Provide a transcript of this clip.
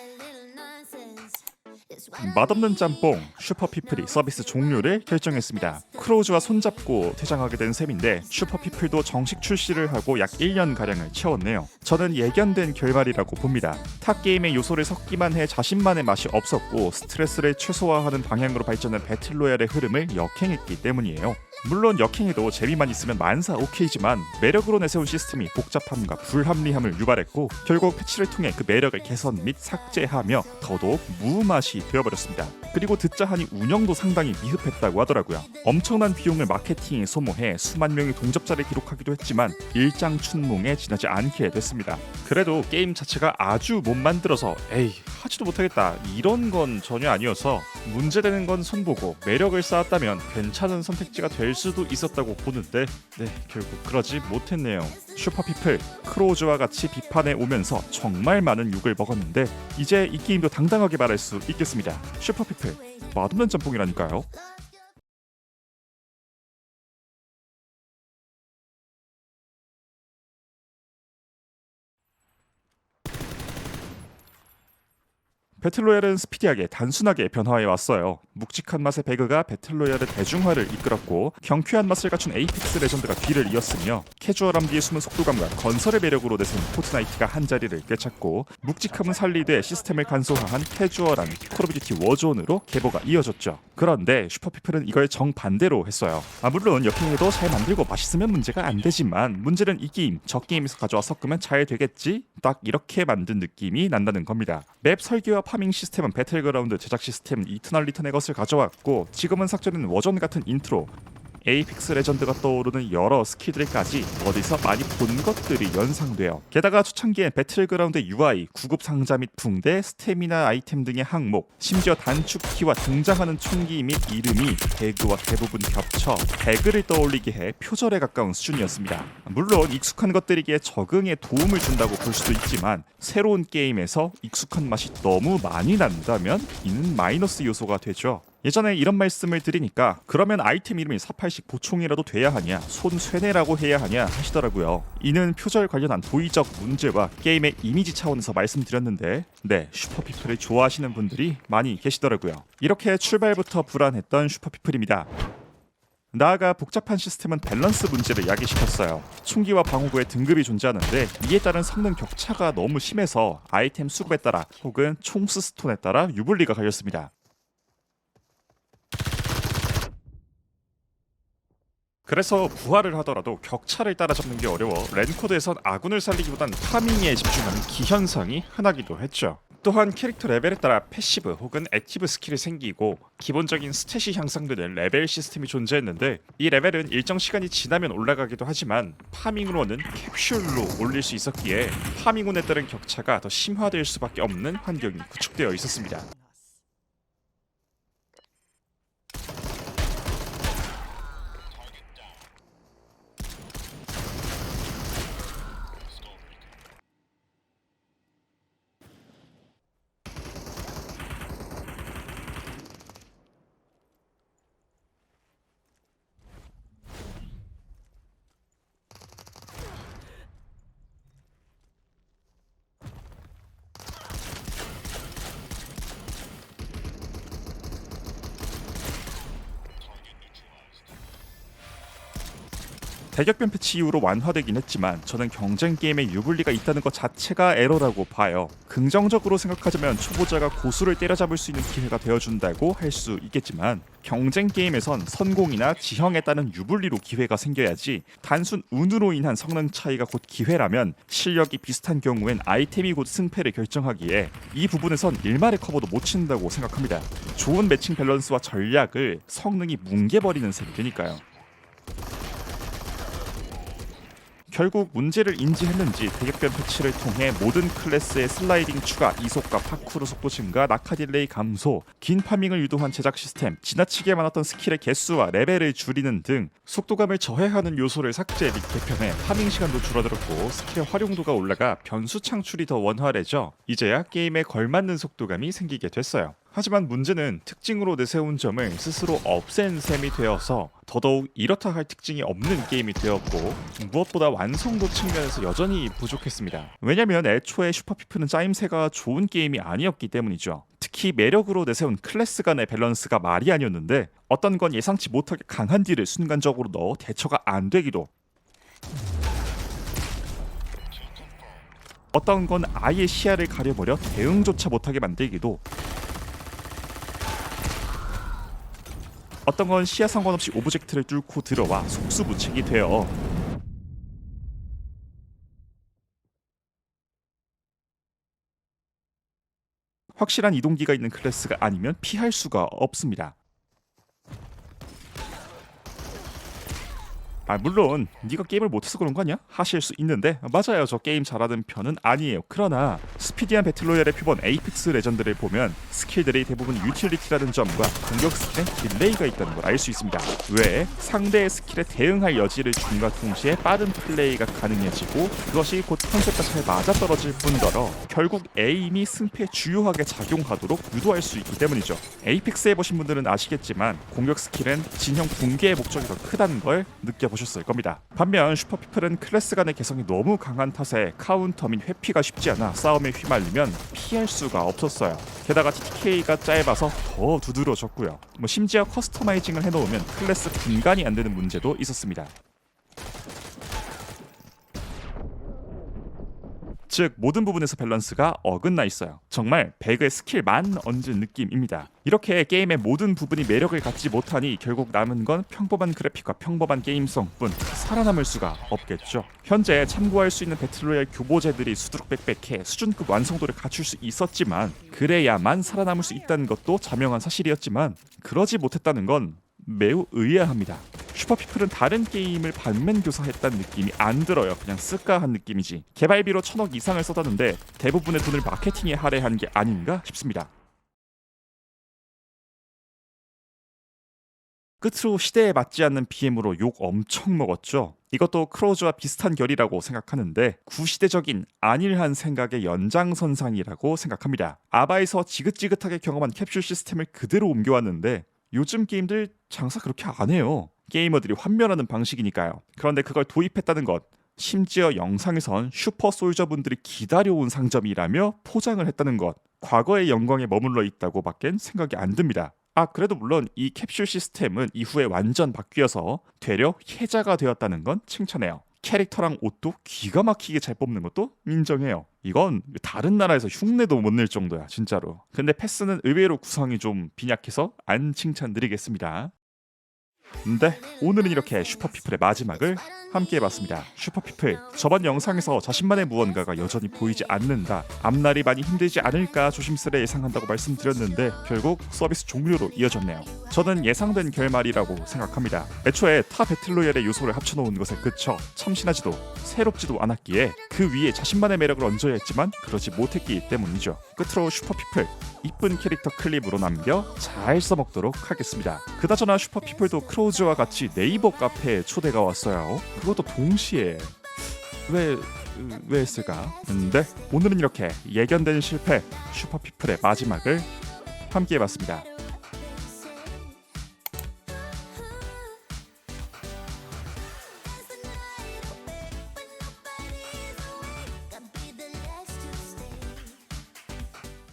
a little 맛없는 짬뽕 슈퍼피플이 서비스 종료를 결정했습니다. 크로우즈와 손잡고 퇴장하게 된 셈인데 슈퍼피플도 정식 출시를 하고 약 1년 가량을 채웠네요. 저는 예견된 결말이라고 봅니다. 탑 게임의 요소를 섞기만 해 자신만의 맛이 없었고 스트레스를 최소화하는 방향으로 발전한 배틀로얄의 흐름을 역행했기 때문이에요. 물론 역행에도 재미만 있으면 만사 오케이지만 매력으로 내세운 시스템이 복잡함과 불합리함을 유발했고 결국 패치를 통해 그 매력을 개선 및 삭제하며 더더욱 무맛이 되어버렸습니다. 그리고 듣자 하니 운영도 상당히 미흡했다고 하더라고요. 엄청난 비용을 마케팅에 소모해 수만 명의 동접자를 기록하기도 했지만 일장춘몽에 지나지 않게 됐습니다. 그래도 게임 자체가 아주 못 만들어서 에이 하지도 못하겠다 이런 건 전혀 아니어서 문제되는 건 손보고 매력을 쌓았다면 괜찮은 선택지가 될 수도 있었다고 보는데 네 결국 그러지 못했네요. 슈퍼피플 크로우즈와 같이 비판에 오면서 정말 많은 욕을 먹었는데 이제 이 게임도 당당하게 말할 수 있겠습니다. 슈퍼피플 맛없는 짬뽕이라니까요. 배틀로얄은 스피디하게 단순하게 변화해 왔어요. 묵직한 맛의 배그가 배틀로얄의 대중화를 이끌었고 경쾌한 맛을 갖춘 에이픽스 레전드가 뒤를 이었으며 캐주얼함 뒤에 숨은 속도감과 건설의 매력으로 내세운 포트나이트가 한 자리를 꿰찼고 묵직함은 살리되 시스템을 간소화한 캐주얼한 콜 오브 듀티 워존으로 계보가 이어졌죠. 그런데 슈퍼피플은 이걸 정반대로 했어요. 아 물론 역행에도 잘 만들고 맛있으면 문제가 안 되지만 문제는 이 게임 저 게임에서 가져와 섞으면 잘 되겠지? 딱 이렇게 만든 느낌이 난다는 겁니다. 맵 설계와 파밍 시스템은 배틀그라운드 제작 시스템 이터널 리턴의 것을 가져왔고 지금은 삭제된 워전 같은 인트로 에이픽스 레전드가 떠오르는 여러 스킬들까지 어디서 많이 본 것들이 연상돼요. 게다가 초창기엔 배틀그라운드 UI, 구급 상자 및 붕대, 스태미나 아이템 등의 항목, 심지어 단축키와 등장하는 총기 및 이름이 배그와 대부분 겹쳐 배그를 떠올리게 해 표절에 가까운 수준이었습니다. 물론 익숙한 것들이기에 적응에 도움을 준다고 볼 수도 있지만 새로운 게임에서 익숙한 맛이 너무 많이 난다면 이는 마이너스 요소가 되죠. 예전에 이런 말씀을 드리니까 그러면 아이템 이름이 48식 보총이라도 돼야 하냐 손쇠뇌라고 해야 하냐 하시더라고요 이는 표절 관련한 도의적 문제와 게임의 이미지 차원에서 말씀드렸는데 네 슈퍼피플을 좋아하시는 분들이 많이 계시더라고요 이렇게 출발부터 불안했던 슈퍼피플입니다 나아가 복잡한 시스템은 밸런스 문제를 야기시켰어요. 총기와 방어구의 등급이 존재하는데 이에 따른 성능 격차가 너무 심해서 아이템 수급에 따라 혹은 총스 스톤에 따라 유불리가 갈렸습니다. 그래서 부활을 하더라도 격차를 따라잡는 게 어려워 랜코드에선 아군을 살리기보단 파밍에 집중하는 기현상이 흔하기도 했죠. 또한 캐릭터 레벨에 따라 패시브 혹은 액티브 스킬이 생기고 기본적인 스탯이 향상되는 레벨 시스템이 존재했는데 이 레벨은 일정 시간이 지나면 올라가기도 하지만 파밍으로는 캡슐로 올릴 수 있었기에 파밍운에 따른 격차가 더 심화될 수밖에 없는 환경이 구축되어 있었습니다. 대격변 패치 이후로 완화되긴 했지만 저는 경쟁 게임에 유불리가 있다는 것 자체가 에러라고 봐요. 긍정적으로 생각하자면 초보자가 고수를 때려잡을 수 있는 기회가 되어준다고 할 수 있겠지만 경쟁 게임에선 선공이나 지형에 따른 유불리로 기회가 생겨야지 단순 운으로 인한 성능 차이가 곧 기회라면 실력이 비슷한 경우엔 아이템이 곧 승패를 결정하기에 이 부분에선 일말의 커버도 못 친다고 생각합니다. 좋은 매칭 밸런스와 전략을 성능이 뭉개버리는 셈이 되니까요. 결국 문제를 인지했는지 대격변 패치를 통해 모든 클래스의 슬라이딩 추가, 이속과 파쿠르 속도 증가, 낙하 딜레이 감소, 긴 파밍을 유도한 제작 시스템, 지나치게 많았던 스킬의 개수와 레벨을 줄이는 등 속도감을 저해하는 요소를 삭제 및 개편해 파밍 시간도 줄어들었고 스킬의 활용도가 올라가 변수 창출이 더 원활해져 이제야 게임에 걸맞는 속도감이 생기게 됐어요. 하지만 문제는 특징으로 내세운 점을 스스로 없앤 셈이 되어서 더더욱 이렇다 할 특징이 없는 게임이 되었고 무엇보다 완성도 측면에서 여전히 부족했습니다. 왜냐면 애초에 슈퍼피플은 짜임새가 좋은 게임이 아니었기 때문이죠. 특히 매력으로 내세운 클래스 간의 밸런스가 말이 아니었는데 어떤 건 예상치 못하게 강한 딜을 순간적으로 넣어 대처가 안 되기도 어떤 건 아예 시야를 가려버려 대응조차 못하게 만들기도 어떤 건 시야 상관없이 오브젝트를 뚫고 들어와 속수무책이 되어 확실한 이동기가 있는 클래스가 아니면 피할 수가 없습니다. 아 물론 네가 게임을 못해서 그런 거 아니야? 하실 수 있는데. 맞아요. 저 게임 잘하는 편은 아니에요. 그러나 스피디한 배틀로얄의 표본 에이픽스 레전드를 보면 스킬들이 대부분 유틸리티라는 점과 공격 스킬에 딜레이가 있다는 걸 알 수 있습니다. 왜? 상대의 스킬에 대응할 여지를 줌과 동시에 빠른 플레이가 가능해지고 그것이 곧 컨셉과 잘 맞아떨어질 뿐더러 결국 에임이 승패에 주요하게 작용하도록 유도할 수 있기 때문이죠. 에이픽스 해보신 분들은 아시겠지만 공격 스킬은 진영 붕괴의 목적이 더 크다는 걸 느껴보셨 을 겁니다. 반면 슈퍼피플은 클래스 간의 개성이 너무 강한 탓에 카운터 및 회피가 쉽지 않아 싸움에 휘말리면 피할 수가 없었어요. 게다가 TTK가 짧아서 더 두드러졌고요. 뭐 심지어 커스터마이징을 해놓으면 클래스 분간이 안 되는 문제도 있었습니다. 즉 모든 부분에서 밸런스가 어긋나 있어요. 정말 배그의 스킬만 얹은 느낌입니다. 이렇게 게임의 모든 부분이 매력을 갖지 못하니 결국 남은 건 평범한 그래픽과 평범한 게임성뿐 살아남을 수가 없겠죠. 현재 참고할 수 있는 배틀로얄 교보제들이 수두룩백백해 수준급 완성도를 갖출 수 있었지만 그래야만 살아남을 수 있다는 것도 자명한 사실이었지만 그러지 못했다는 건 매우 의아합니다. 슈퍼피플은 다른 게임을 반면 교사했다는 느낌이 안 들어요. 그냥 쓸까 한 느낌이지. 개발비로 천억 이상을 쏟았는데 대부분의 돈을 마케팅에 할애한 게 아닌가 싶습니다. 끝으로 시대에 맞지 않는 BM으로 욕 엄청 먹었죠. 이것도 크로즈와 비슷한 결이라고 생각하는데 구시대적인 안일한 생각의 연장선상이라고 생각합니다. 아바에서 지긋지긋하게 경험한 캡슐 시스템을 그대로 옮겨왔는데 요즘 게임들 장사 그렇게 안 해요. 게이머들이 환멸하는 방식이니까요. 그런데 그걸 도입했다는 것 심지어 영상에선 슈퍼 솔저분들이 기다려온 상점이라며 포장을 했다는 것 과거의 영광에 머물러 있다고 밖엔 생각이 안 듭니다. 아 그래도 물론 이 캡슐 시스템은 이후에 완전 바뀌어서 되려 혜자가 되었다는 건 칭찬해요. 캐릭터랑 옷도 기가 막히게 잘 뽑는 것도 인정해요. 이건 다른 나라에서 흉내도 못 낼 정도야 진짜로. 근데 패스는 의외로 구성이 좀 빈약해서 안 칭찬드리겠습니다. 네, 오늘은 이렇게 슈퍼피플의 마지막을 함께 해봤습니다. 슈퍼피플, 저번 영상에서 자신만의 무언가가 여전히 보이지 않는다. 앞날이 많이 힘들지 않을까 조심스레 예상한다고 말씀드렸는데 결국 서비스 종료로 이어졌네요. 저는 예상된 결말이라고 생각합니다. 애초에 타 배틀로얄의 요소를 합쳐놓은 것에 그쳐 참신하지도 새롭지도 않았기에 그 위에 자신만의 매력을 얹어야 했지만 그러지 못했기 때문이죠. 끝으로 슈퍼피플 이쁜 캐릭터 클립으로 남겨 잘 써먹도록 하겠습니다. 그나저나 슈퍼피플도 크로 즈와 같이 네이버 카페에 초대가 왔어요. 그것도 동시에 왜... 왜 했을까? 근데 오늘은 이렇게 예견된 실패 슈퍼피플의 마지막을 함께 해봤습니다.